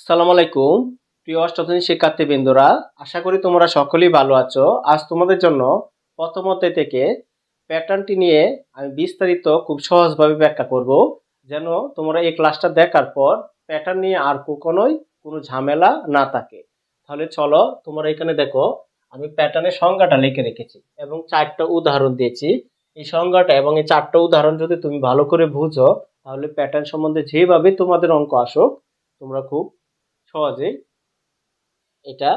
আসসালামু আলাইকুম। প্রিয় অষ্টম শিক্ষার্থীবৃন্দরা, আশা করি তোমরা সকলেই ভালো আছো। আজ তোমাদের জন্য প্রথম অধ্যায় থেকে প্যাটার্নটি নিয়ে আমি বিস্তারিত খুব সহজভাবে ব্যাখ্যা করব। যেন তোমরা এই ক্লাসটা দেখার পর প্যাটার্ন নিয়ে আর কখনোই কোনো ঝামেলা না থাকে। তাহলে চলো তোমরা এখানে দেখো, আমি প্যাটার্নের সংজ্ঞাটা লিখে রেখেছি এবং চারটা উদাহরণ দিয়েছি। এই সংজ্ঞাটা এবং এই চারটা উদাহরণ যদি তুমি ভালো করে বুঝো, তাহলে প্যাটার্ন সম্বন্ধে যেভাবে তোমাদের অঙ্ক আসুক, তোমরা খুব সহজেই এটা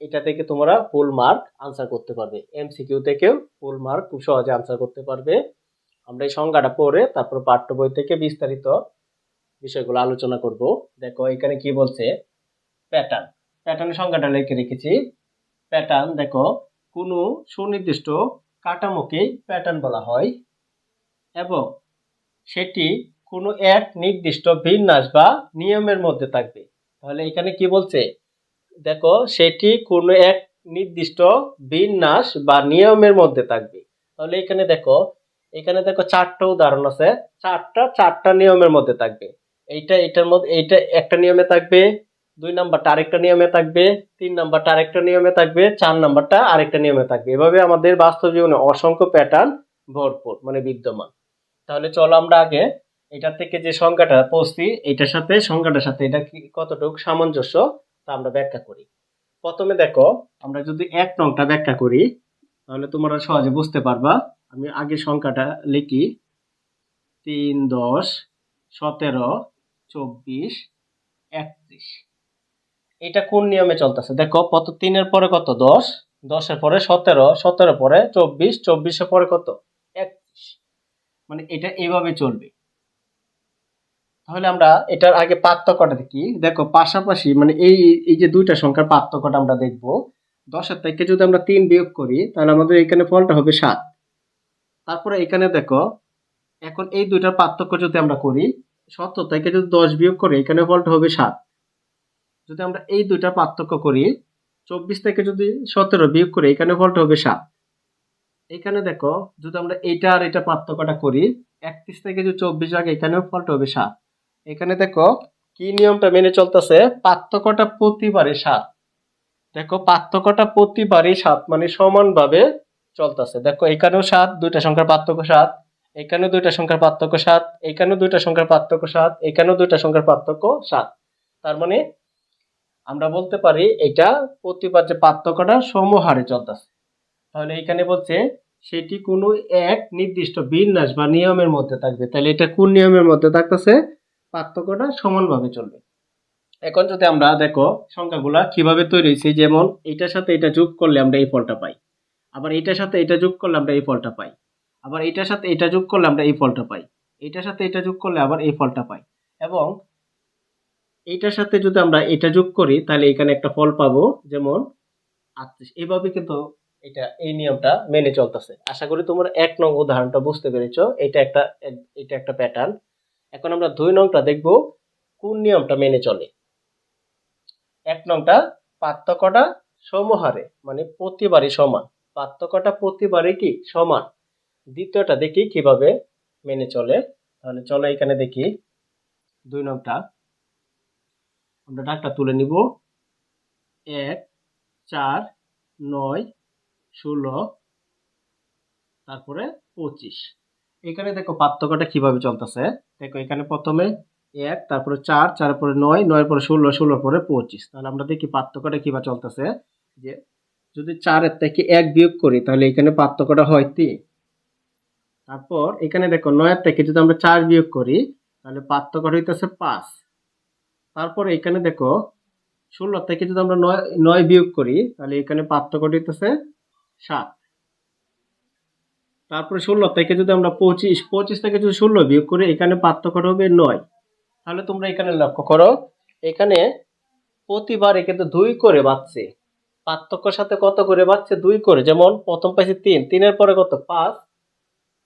এটা থেকে তোমরা ফুল মার্ক আনসার করতে পারবে। এমসিকিউ থেকেও ফুল মার্ক খুব সহজে আনসার করতে পারবে। আমরা এই সংজ্ঞাটা পড়ে তারপর পাঠ্য বই থেকে বিস্তারিত বিষয়গুলো আলোচনা করব। দেখো, এখানে কি বলছে? প্যাটার্ন প্যাটার্নের সংজ্ঞাটা লিখে রেখেছি। প্যাটার্ন দেখো, কোনো সুনির্দিষ্ট কাঠামোকেই প্যাটার্ন বলা হয় এবং সেটি কোনো এক নির্দিষ্ট বিন্যাস বা নিয়মের মধ্যে থাকবে। তাহলে এখানে কি বলছে? দেখো, সেটি কোনো এক নির্দিষ্ট বিন্যাস বা নিয়মের মধ্যে থাকবে। তাহলে এখানে দেখো এখানে দেখো চারটা উদাহরণ আছে। চারটা চারটা নিয়মের মধ্যে থাকবে। এইটা, এটার মধ্যে, এইটা একটা নিয়মে থাকবে, দুই নাম্বারটা আরেকটা নিয়মে থাকবে, তিন নাম্বারটা আরেকটা নিয়মে থাকবে, চার নাম্বারটা আরেকটা নিয়মে থাকবে। এভাবে আমাদের বাস্তব জীবনে অসংখ্য প্যাটার্ন ভরপুর মানে বিদ্যমান। তাহলে চলো আমরা আগে এটার থেকে যে সংখ্যাটা পড়ছি, এটার সাথে, সংখ্যাটার সাথে এটা কি কতটুকু? সামঞ্জস্য। তা আমরা ব্যাখ্যা করি। প্রথমে দেখো, আমরা যদি এক নংটা ব্যাখ্যা করি, তাহলে তোমরা সহজে বুঝতে পারবা। আমি আগে সংখ্যাটা লিখি। তিন, দশ, সতেরো, চব্বিশ, একত্রিশ। এটা কোন নিয়মে চলতেছে? দেখো, কত, তিনের পরে কত? দশ। দশের পরে সতেরো। সতেরো পরে চব্বিশ। চব্বিশের পরে কত? একত্রিশ। মানে এটা এইভাবে চলবে। তাহলে আমরা এটার আগে পার্থক্যটা দেখি। দেখো, পাশাপাশি মানে এই এই যে দুইটা সংখ্যার পার্থক্যটা আমরা দেখব। দশের থেকে যদি আমরা তিন বিয়োগ করি, তাহলে আমাদের এখানে ফলটা হবে সাত। তারপরে এখানে দেখো, এখন এই দুইটার পার্থক্য যদি আমরা করি, সত্তর থেকে যদি দশ বিয়োগ করি, এখানে ফলটা হবে সাত। যদি আমরা এই দুইটার পার্থক্য করি, চব্বিশ থেকে যদি সতেরো বিয়োগ করি, এখানে ফলটা হবে সাত। এখানে দেখো, যদি আমরা এইটা আর এটা পার্থক্যটা করি, একত্রিশ থেকে যদি চব্বিশ আগে, এখানেও ফলটা হবে সাত। এখানে দেখো, কি নিয়মটা মেনে চলতেছে? পার্থক্যটা প্রতিবারে সাত। দেখো, পার্থক্যটা প্রতিবারই সাত মানে সমানভাবে চলতেছে। দেখো, এখানেও সাত, দুইটা সংখ্যার পার্থক্য সাত, এখানেও দুইটা সংখ্যার পার্থক্য সাত, এখানেও দুইটা সংখ্যার পার্থক্য সাত, এখানেও দুইটা সংখ্যার পার্থক্য সাত। তার মানে আমরা বলতে পারি এটা প্রতিবার যে পার্থক্যটা সমহারে চলতেছে। তাহলে এখানে বলছে সেটি কোনো এক নির্দিষ্ট বিন্যাস বা নিয়মের মধ্যে থাকবে। তাহলে এটা কোন নিয়মের মধ্যে থাকতেছে? পার্থক্যটা সমানভাবে চলবে। এখন যদি আমরা দেখো সংখ্যাগুলা কীভাবে তৈরি হয়েছে, যেমন এটার সাথে এটা যোগ করলে আমরা এই ফলটা পাই, আবার এটার সাথে এটা যোগ করলে আমরা এই ফলটা পাই, আবার এটার সাথে এটা যোগ করলে আমরা এই ফলটা পাই এটার সাথে এটা যোগ করলে আবার এই ফলটা পাই, এবং এইটার সাথে যদি আমরা এটা যোগ করি, তাহলে এখানে একটা ফল পাবো, যেমন আটত্রিশ। এইভাবে কিন্তু এটা, এই নিয়মটা মেনে চলতেছে। আশা করি তোমরা এক নং উদাহরণটা বুঝতে পেরেছ। এটা একটা এটা একটা প্যাটার্ন এখন আমরা দুই নংটা দেখব কোন নিয়মটা মেনে চলে। এক নংটা পার্থক্যটা সমহারে মানে প্রতিবারই সমান। পার্থক্যটা প্রতিবারই কি? সমান। দ্বিতীয়টা দেখি কীভাবে মেনে চলে। তাহলে চলো এখানে দেখি। দুই নংটা। আমরা ডাকটা তুলে নিব। এক, চার, নয়, ষোলো, তারপরে পঁচিশ। এখানে দেখো পার্থক্যটা কীভাবে চলতেছে? দেখো এখানে প্রথমে এক, তারপরে চার চার পরে নয় নয় পরে ষোলো, ষোলোর পরে পঁচিশ। তাহলে আমরা দেখি পার্থক্যটা কীভাবে চলতেছে? যে যদি চারের থেকে এক বিয়োগ করি, তাহলে এখানে পার্থক্যটা হয় তিন। তারপর এখানে দেখো নয়ের থেকে যদি আমরা চার বিয়োগ করি, তাহলে পার্থক্যটা হইতেছে পাঁচ। তারপর এখানে দেখো ষোলো থেকে যদি আমরা নয় নয় বিয়োগ করি, তাহলে এখানে পার্থক্যটা হইতেছে সাত। তারপরে ষোলো থেকে যদি আমরা পঁচিশ পঁচিশ থেকে যদি ষোলো বিয়োগ করি এখানে পার্থক্যটা হবে নয়। তাহলে তোমরা এখানে লক্ষ্য করো, এখানে প্রতিবারে কিন্তু দুই করে বাড়ছে। পার্থক্যর সাথে কত করে বাড়ছে? দুই করে। যেমন প্রথম পাইছি তিন। তিনের পরে কত? পাঁচ।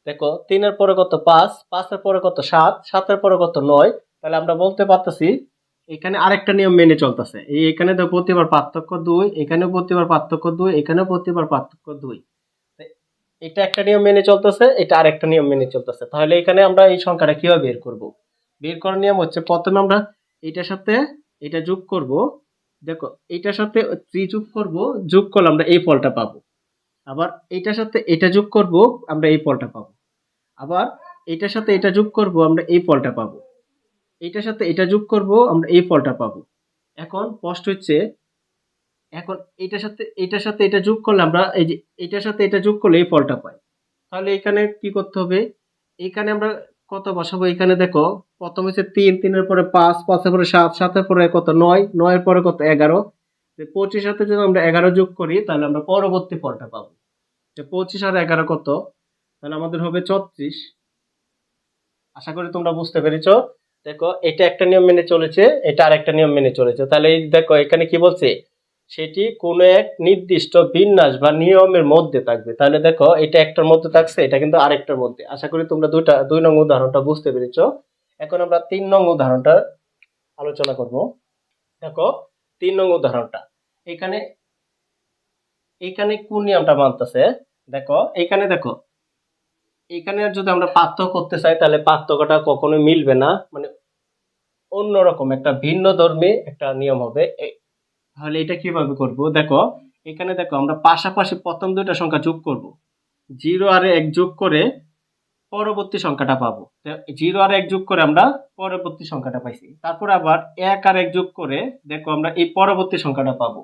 দেখো, তিনের পরে কত? পাঁচ। পাঁচের পরে কত? সাত। সাতের পরে কত? নয়। তাহলে আমরা বলতে পারতেছি, এখানে আরেকটা নিয়ম মেনে চলতেছে। এই এখানে তো প্রতিবার পার্থক্য দুই, এখানেও প্রতিবার পার্থক্য দুই, এখানেও প্রতিবার পার্থক্য দুই। এটা একটা নিয়ম মেনে চলতেছে, এটা আরেকটা নিয়ম মেনে চলতেছে। তাহলে এখানে আমরা এই সংখ্যাটা কীভাবে বের করব? বের করার নিয়ম হচ্ছে প্রথমে আমরা এটার সাথে এটা যোগ করব। দেখো, এটার সাথে থ্রি যোগ করব, যোগ করলে আমরা এই ফলটা পাবো। আবার এটার সাথে এটা যোগ করব, আমরা এই ফলটা পাবো। আবার এটার সাথে এটা যোগ করব, আমরা এই ফলটা পাবো। এটার সাথে এটা যোগ করব, আমরা এই ফলটা পাবো। এখন স্পষ্ট হচ্ছে এখন এটার সাথে এটার সাথে এটা যোগ করলে আমরা এই যে এটার সাথে এটা যোগ করলে এই ফলটা পাই। তাহলে এখানে কি করতে হবে? এখানে আমরা কত বসাবো? এখানে দেখো, প্রথম হচ্ছে তিন, তিনের পরে পাঁচ, পাঁচের পরে সাত, সাতের পরে কত? নয়, নয়ের পরে কত? এগারো। পঁচিশ সাথে যদি আমরা এগারো যোগ করি, তাহলে আমরা পরবর্তী ফলটা পাবো। যে পঁচিশ আর এগারো কত? তাহলে আমাদের হবে ছত্রিশ। আশা করি তোমরা বুঝতে পেরেছ। দেখো, এটা একটা নিয়ম মেনে চলেছে, এটা আর একটা নিয়ম মেনে চলেছে। তাহলে এই দেখো, এখানে কি বলছে? সেটি কোনো এক নির্দিষ্ট বিন্যাস বা নিয়মের মধ্যে থাকবে। তাহলে দেখো, এটা একটার মধ্যে থাকছে, এটা কিন্তু আরেকটার মধ্যে। আশা করি তোমরা দুইটা, দুই নং উদাহরণটা বুঝতে পেরেছ। এখন আমরা তিন নং উদাহরণটা আলোচনা করব। দেখো, তিন নং উদাহরণটা। এখানে এখানে কোন নিয়মটা মানতেছে? দেখো, এখানে দেখো, এখানে যদি আমরা পার্থক্য করতে চাই, তাহলে পার্থক্যটা কখনোই মিলবে না। মানে অন্যরকম একটা ভিন্ন ধর্মী একটা নিয়ম হবে। তাহলে এটা কীভাবে করব? দেখো, এখানে দেখো, আমরা পাশাপাশি প্রথম দুইটা সংখ্যা যোগ করব। জিরো আর এক যোগ করে পরবর্তী সংখ্যাটা পাবো। জিরো আর এক যোগ করে আমরা পরবর্তী সংখ্যাটা পাইছি। তারপর আবার এক আর এক যোগ করে দেখো, আমরা এই পরবর্তী সংখ্যাটা পাবো।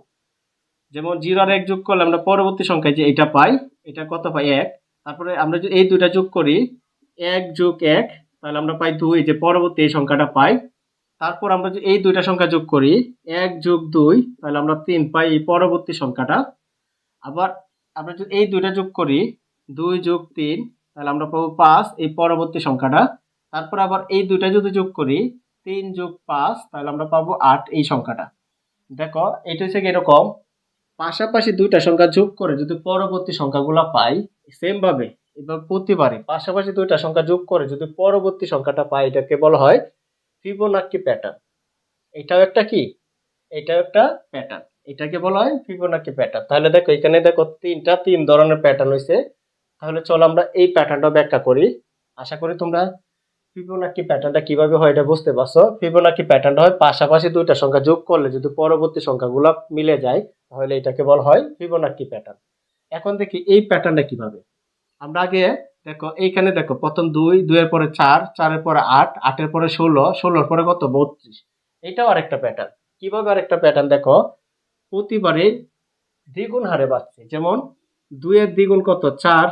যেমন জিরো আর এক যোগ করলে আমরা পরবর্তী সংখ্যায় যে এটা পাই, এটা কত পাই? এক। তারপরে আমরা যদি এই দুইটা যোগ করি, এক যোগ এক, তাহলে আমরা পাই দুই। যে পরবর্তী এই সংখ্যাটা পাই তারপর আমরা যদি এই দুইটা সংখ্যা যোগ করি, এক যোগ দুই, তাহলে আমরা তিন পাই এই পরবর্তী সংখ্যাটা। আবার আমরা যদি এই দুইটা যোগ করি, দুই যোগ তিন, তাহলে আমরা পাবো পাঁচ এই পরবর্তী সংখ্যাটা। তারপর আবার এই দুইটা যদি যোগ করি, তিন যোগ পাঁচ, তাহলে আমরা পাবো আট এই সংখ্যাটা। দেখো, এটা হচ্ছে এরকম। পাশাপাশি দুইটা সংখ্যা যোগ করে যদি পরবর্তী সংখ্যাগুলো পাই সেম ভাবে এবার প্রতিবারে পাশাপাশি দুইটা সংখ্যা যোগ করে যদি পরবর্তী সংখ্যাটা পাই, এটাকে বলা হয় ফিবোনাক্কি প্যাটার্ন এটাও একটা কি? এটাও একটা প্যাটার্ন এটাকে বলা হয় ফিবোনাক্কি প্যাটার্ন তাহলে দেখো, এখানে দেখো তিনটা, তিন ধরনের প্যাটার্ন হয়েছে তাহলে চলো আমরা এই প্যাটার্নটা ব্যাখ্যা করি। আশা করি তোমরা ফিবোনাক্কি প্যাটার্নটা কীভাবে হয় এটা বুঝতে পারছ। ফিবোনাক্কি প্যাটার্নটা হয় পাশাপাশি দুইটা সংখ্যা যোগ করলে যদি পরবর্তী সংখ্যাগুলো মিলে যায়, তাহলে এটাকে বলা হয় ফিবোনাক্কি প্যাটার্ন এখন দেখি এই প্যাটার্নটা কীভাবে। আমরা আগে দেখো, এইখানে দেখো, প্রথম দুই, দুইয়ের পরে চার, চারের পরে আট, আটের পরে ষোলো, ষোলোর পরে কত? বত্রিশ। এটাও আরেকটা প্যাটার্ন কীভাবে আরেকটা প্যাটার্ন দেখো, প্রতিবারে দ্বিগুণ হারে বাড়ছে। যেমন, দুইয়ের দ্বিগুণ কত? চার।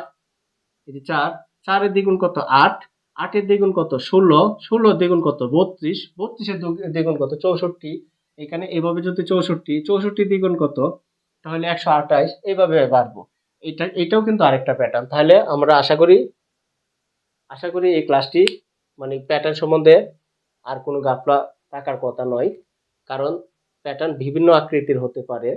এই চার। চারের দ্বিগুণ কত? আট। আটের দ্বিগুণ কত? ষোলো। ষোলো দ্বিগুণ কত? বত্রিশ। বত্রিশের দ্বিগুণ কত? চৌষট্টি। এখানে এভাবে যদি চৌষট্টি চৌষট্টি দ্বিগুণ কত? তাহলে একশো আঠাইশ এইভাবে বাড়বো। এটা, এটাও কিন্তু আরেকটা প্যাটার্ন তাহলে আমরা আশা করি আশা করি এই ক্লাসটি মানে প্যাটার্ন সম্বন্ধে আর কোনো গাফলা থাকার কথা নয়। কারণ প্যাটার্ন বিভিন্ন আকৃতির হতে পারে।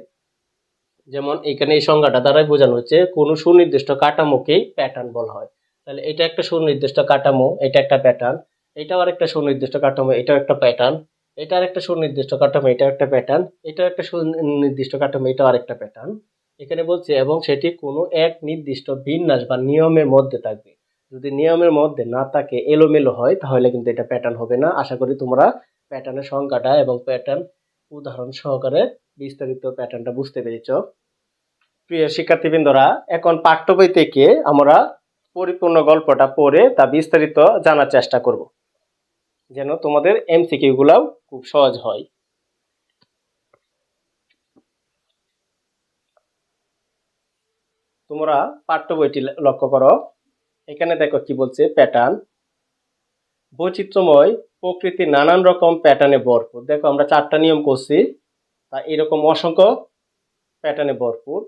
যেমন এখানে এই সংজ্ঞাটা দ্বারাই বোঝানো হচ্ছে, কোনো সুনির্দিষ্ট কাঠামোকেই প্যাটার্ন বলা হয়। তাহলে এটা একটা সুনির্দিষ্ট কাঠামো, এটা একটা প্যাটার্ন এটাও আরেকটা সুনির্দিষ্ট কাঠামো, এটাও একটা প্যাটার্ন এটার একটা সুনির্দিষ্ট কাঠামো, এটাও একটা প্যাটার্ন এটাও একটা সুনির্দিষ্ট কাঠামো, এটাও আরেকটা প্যাটার্ন এখানে বলছে, এবং সেটি কোনো এক নির্দিষ্ট বিন্যাস বা নিয়মের মধ্যে থাকবে। যদি নিয়মের মধ্যে না থাকে, এলোমেলো হয়, তাহলে কিন্তু এটা প্যাটার্ন হবে না। আশা করি তোমরা প্যাটার্নের সংখ্যাটা এবং প্যাটার্ন উদাহরণ সহকারে বিস্তারিত প্যাটার্নটা বুঝতে পেরেছ। প্রিয় শিক্ষার্থীবৃন্দরা, এখন পাঠ্য বই থেকে আমরা পরিপূর্ণ গল্পটা পড়ে তা বিস্তারিত জানার চেষ্টা করব। যেন তোমাদের এমসিকিউ গুলাও খুব সহজ হয়। তোমরা পাঠ্য বইটি লক্ষ্য করো। এখানে দেখো কি বলছে প্যাটার্ন বৈচিত্র্যময় প্রকৃতি নানান রকম প্যাটার্নে ভরপুর। দেখো, আমরা চারটা নিয়ম করছি। তা এরকম অসংখ্য প্যাটার্নে ভরপুর।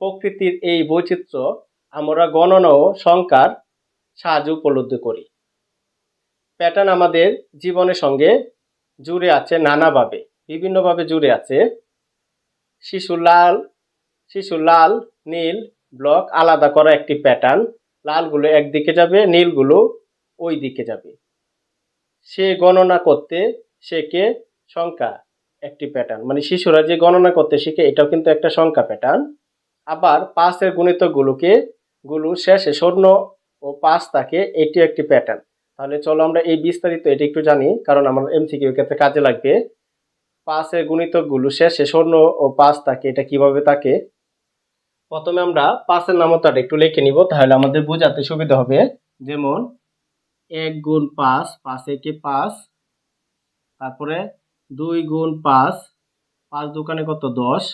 প্রকৃতির এই বৈচিত্র্য আমরা গণনা ও সংখ্যার সাহায্যে উপলব্ধি করি। প্যাটার্ন আমাদের জীবনের সঙ্গে জুড়ে আছে নানাভাবে, বিভিন্নভাবে জুড়ে আছে। শিশু লাল শিশু লাল, নীল ব্লক আলাদা করা একটি প্যাটার্ন লালগুলো একদিকে যাবে, নীলগুলো ওই দিকে যাবে। সে গণনা করতে শেখে সংখ্যা একটি প্যাটার্ন মানে শিশুরা যে গণনা করতে শিখে, এটাও কিন্তু একটা সংখ্যা প্যাটার্ন আবার পাঁচের গুণিতকগুলোকে গুলো শেষে শূন্য ও পাঁচ থাকে, এটিও একটি প্যাটার্ন তাহলে চলো আমরা এই বিস্তারিত এটি একটু জানি, কারণ আমার এম এমসিকিউ ক্ষেত্রে কাজে লাগবে। পাঁচের গুণিতকগুলো শেষে শূন্য ও পাঁচ থাকে, এটা কীভাবে থাকে? প্রথমে আমরা পাঁচের নামতাটা একটু লিখে নিব, তাহলে আমাদের বোঝাতে সুবিধা হবে। যেমন এক গুণ পাঁচ পাঁচ একে পাঁচ, তারপরে দুই গুণ পাঁচ পাঁচ দোকানে কত? দশ।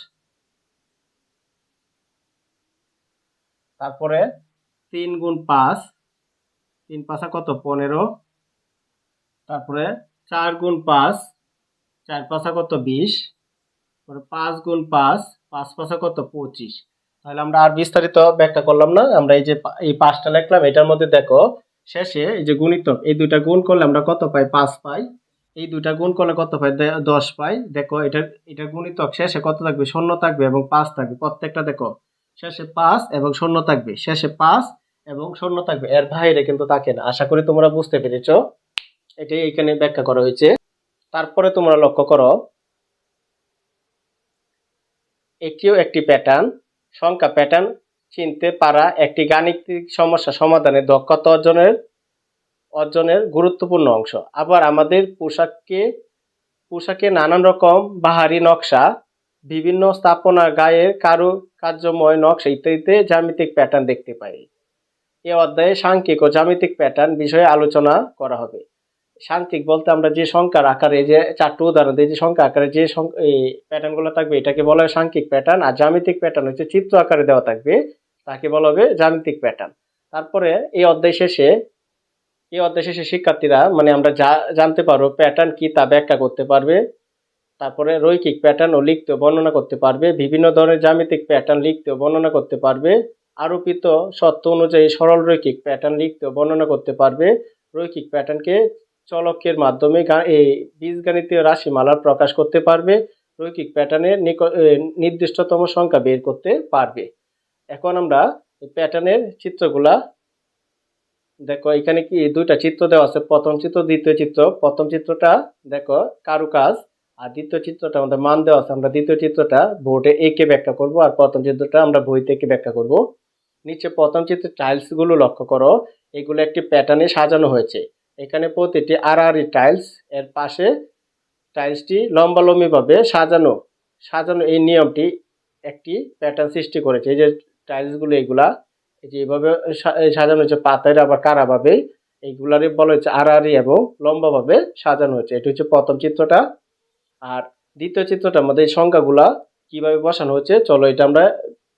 তারপরে তিন গুণ পাঁচ, তিন পাঁচা কত? পনেরো। তারপরে চার গুণ পাঁচ, চার পাঁচা কত? বিশ। তারপরে পাঁচ গুণ পাঁচ পাঁচ পাঁচা কত? পঁচিশ। তাহলে আমরা আর বিস্তারিত ব্যাখ্যা করলাম না। আমরা এই যে এই পাঁচটা লিখলাম, এটার মধ্যে দেখো, শেষে এই যে গুণিতক, এই দুইটা গুণ করলে আমরা কত পাই? পাঁচ পাই। এই দুইটা গুণ করলে কত পাই? দশ পাই। দেখো, এটা এটা গুণিতক শেষে কত থাকবে? শূন্য থাকবে এবং পাঁচ থাকবে। প্রত্যেকটা দেখো, শেষে পাঁচ এবং শূন্য থাকবে। শেষে পাঁচ এবং শূন্য থাকবে। এর বাইরে কিন্তু থাকে না। আশা করি তোমরা বুঝতে পেরেছ। এটাই এখানে ব্যাখ্যা করা হয়েছে। তারপরে তোমরা লক্ষ্য করো, এটিও একটি প্যাটার্ন সংখ্যা প্যাটার্ন চিনতে পারা একটি গাণিতিক সমস্যা সমাধানে দক্ষতা অর্জনের অর্জনের গুরুত্বপূর্ণ অংশ। আবার আমাদের পোশাককে, পোশাকে নানান রকম বাহারি নকশা, বিভিন্ন স্থাপনা, গায়ের কারু, কার্যময় নকশা ইত্যাদিতে জ্যামিতিক প্যাটার্ন দেখতে পাই। এ অধ্যায়ে সাংখ্যিক ও জ্যামিতিক প্যাটার্ন বিষয়ে আলোচনা করা হবে। সাংখ্যিক বলতে আমরা যে সংখ্যার আকারে যে চারটি উদাহরণ দিই, যে সংখ্যা আকারে যে প্যাটার্নগুলো থাকবে, এটাকে বলা হয় সাংখ্যিক প্যাটার্ন আর জ্যামিতিক প্যাটার্ন হচ্ছে চিত্র আকারে দেওয়া থাকবে, তাকে বলা হবে জ্যামিতিক প্যাটার্ন তারপরে এই অধ্যায় শেষে, এই অধ্যায় শেষে শিক্ষার্থীরা মানে আমরা যা জানতে পারব প্যাটার্ন কি তা ব্যাখ্যা করতে পারবে, তারপরে রৈখিক প্যাটার্ন ও লিখতে বর্ণনা করতে পারবে, বিভিন্ন ধরনের জ্যামিতিক প্যাটার্ন লিখতে বর্ণনা করতে পারবে, আরোপিত সত্য অনুযায়ী সরল রৈখিক প্যাটার্ন লিখতে বর্ণনা করতে পারবে, রৈখিক প্যাটার্নকে চলকের মাধ্যমে এই বীজগণিতীয় রাশিমালার প্রকাশ করতে পারবে, রৈখিক প্যাটার্নের নির্দিষ্টতম সংখ্যা বের করতে পারবে। এখন আমরা প্যাটার্নের চিত্রগুলা, দেখো এখানে কি দুইটা চিত্র দেওয়া আছে, প্রথম চিত্র, দ্বিতীয় চিত্র। প্রথম চিত্রটা দেখো কারুকাজ, আর দ্বিতীয় চিত্রটা আমাদের মান দেওয়া আছে। আমরা দ্বিতীয় চিত্রটা বোর্ডে এঁকে ব্যাখ্যা করব, আর প্রথম চিত্রটা আমরা বই থেকে ব্যাখ্যা করব। নিচে প্রথম চিত্রের টাইলসগুলো লক্ষ্য করো, এগুলো একটি প্যাটার্নে সাজানো হয়েছে। এখানে প্রতিটি আড়াআড়ি টাইলস এর পাশে টাইলসটি লম্বালম্বিভাবে সাজানো। সাজানো এই নিয়মটি একটি প্যাটার্ন সৃষ্টি করেছে। এই যে টাইলসগুলো এগুলা এই যে সাজানো হয়েছে পাতায় আবার কারাভাবে, এইগুলারই বলা হচ্ছে আড়াআড়ি এবং লম্বাভাবে সাজানো হয়েছে। এটি হচ্ছে প্রথম চিত্রটা। আর দ্বিতীয় চিত্রটার মধ্যে এই সংখ্যাগুলা কীভাবে বসানো হচ্ছে চলো এটা আমরা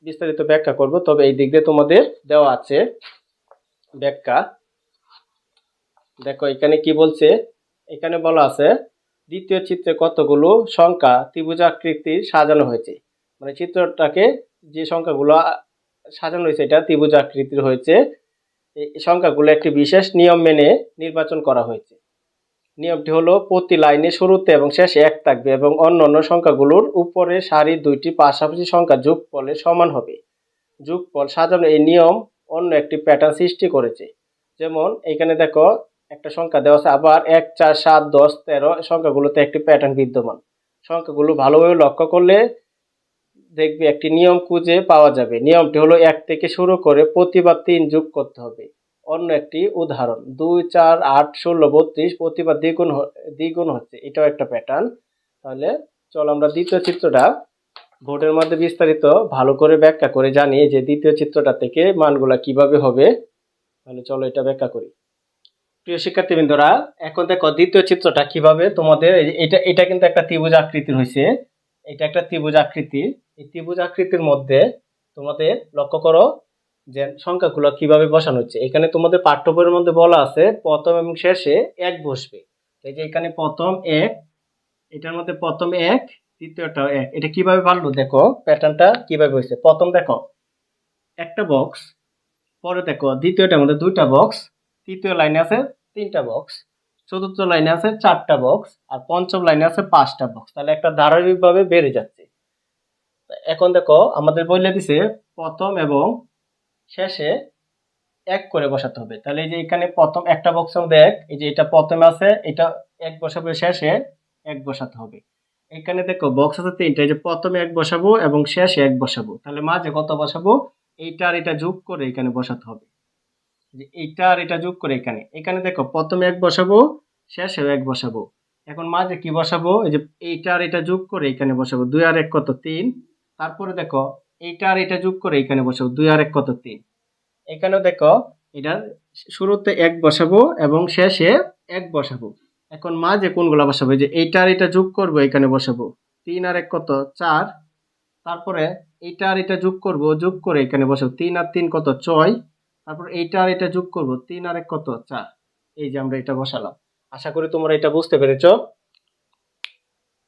বিস্তারিত ব্যাখ্যা করব। তবে এই দিক দিয়ে তোমাদের দেওয়া আছে ব্যাখ্যা। দেখো, এখানে কি বলছে? এখানে বলা আছে, দ্বিতীয় চিত্রে কতগুলো সংখ্যা ত্রিভুজাকৃতির সাজানো হয়েছে? মানে চিত্রটাকে যে সংখ্যাগুলো সাজানো হয়েছে, এটা ত্রিভুজাকৃতির হয়েছে। এই সংখ্যাগুলো একটি বিশেষ নিয়ম মেনে নির্বাচন করা হয়েছে। নিয়মটি হলো, প্রতি লাইনে শুরুতে এবং শেষে এক থাকবে এবং অন্য অন্য সংখ্যাগুলোর উপরে সারির দুইটি পাশাপাশি সংখ্যা যোগফলে সমান হবে। যোগফল সাজানো এই নিয়ম অন্য একটি প্যাটার্ন সৃষ্টি করেছে। যেমন, এখানে দেখো একটা সংখ্যা দেওয়া আছে, আবার এক, চার, সাত, দশ, তেরো সংখ্যাগুলোতে একটি প্যাটার্ন বিদ্যমান। সংখ্যাগুলো ভালোভাবে লক্ষ্য করলে দেখবে একটি নিয়ম খুঁজে পাওয়া যাবে। নিয়মটি হলো এক থেকে শুরু করে প্রতিবার তিন যোগ করতে হবে। অন্য একটি উদাহরণ, দুই, চার, আট, ষোলো, বত্রিশ প্রতিবার দ্বিগুণ দ্বিগুণ হচ্ছে, এটাও একটা প্যাটার্ন তাহলে চলো আমরা দ্বিতীয় চিত্রটা ভোটের মধ্যে বিস্তারিত ভালো করে ব্যাখ্যা করে জানি যে দ্বিতীয় চিত্রটা থেকে মানগুলা কীভাবে হবে। তাহলে চলো এটা ব্যাখ্যা করি। প্রিয় শিক্ষার্থীবৃন্দরা, এখন দেখো দ্বিতীয় চিত্রটা কীভাবে তোমাদের এটা এটা কিন্তু একটা ত্রিভুজ আকৃতির হয়েছে এটা একটা ত্রিভুজ আকৃতি। এই ত্রিভুজ আকৃতির মধ্যে তোমাদের লক্ষ্য করো যে সংখ্যাগুলো কীভাবে বসানো হচ্ছে। এখানে তোমাদের পাঠ্য বইয়ের মধ্যে বলা আছে, প্রথম এবং শেষে এক বসবে। এই যে এখানে প্রথম এক, এটার মধ্যে প্রথম এক দ্বিতীয়টাও এক। এটা কীভাবে বাড়লো দেখো? প্যাটার্নটা কীভাবে হয়েছে প্রথম দেখো, একটা বক্স পরে দেখো দ্বিতীয়টার মধ্যে দুইটা বক্স তৃতীয় লাইনে আছে তিনটা বক্স চতুর্থ লাইনে আছে চারটা বক্স আর পঞ্চম লাইনে আছে পাঁচটা বক্স তাহলে একটা ধারাবাহিকভাবে বেড়ে যাচ্ছে। এখন দেখো, আমাদের বলে দিছে প্রথম এবং শেষে এক করে বসাতে হবে। তাহলে এই যে এখানে প্রথম একটা বক্সের মধ্যে এক, এই যে এটা প্রথমে আছে, এটা এক বসাবো শেষে এক বসাতে হবে। এখানে দেখো বক্স আছে তিনটা, এই যে প্রথমে এক বসাবো এবং শেষে এক বসাবো। তাহলে মাঝে কত বসাবো? এইটা আর এটা যোগ করে এখানে বসাতে হবে। যে এইটা আর এটা যোগ করে এখানে। এখানে দেখো, প্রথমে এক বসাবো, শেষেও এক বসাবো। এখন মাঝে কি বসাবো? এই যে এইটা আর এটা যোগ করে এখানে বসাবো। দুই আর এক কত? তিন। তারপরে দেখো, এইটা আর এটা যোগ করে এখানে বসাবো। দুই আর এক কত? তিন। এখানেও দেখো, এটা শুরুতে এক বসাবো এবং শেষে এক বসাবো। এখন মাঝে কোনগুলা বসাবো? যে এইটা আর এটা যোগ করব, এখানে বসাবো। তিন আর এক কত? চার। তারপরে এইটা আর এটা যোগ করব, যোগ করে এখানে বসাবো। তিন আর তিন কত? ছয়। তারপর এইটা আর এটা যোগ করব, তিন আর এক কত? চার। এই যে আমরা এটা বসালাম। আশা করি তোমরা এটা বুঝতে পেরেছ।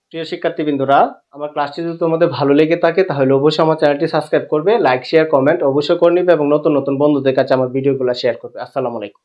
প্রিয় শিক্ষার্থীবৃন্দরা, আমার ক্লাসটি যদি তোমাদের ভালো লেগে থাকে, তাহলে অবশ্যই আমার চ্যানেলটি সাবস্ক্রাইব করবে লাইক শেয়ার কমেন্ট অবশ্যই করে নিবে এবং নতুন নতুন বন্ধুদের কাছে আমার ভিডিওগুলো শেয়ার করবে। আসসালামু আলাইকুম।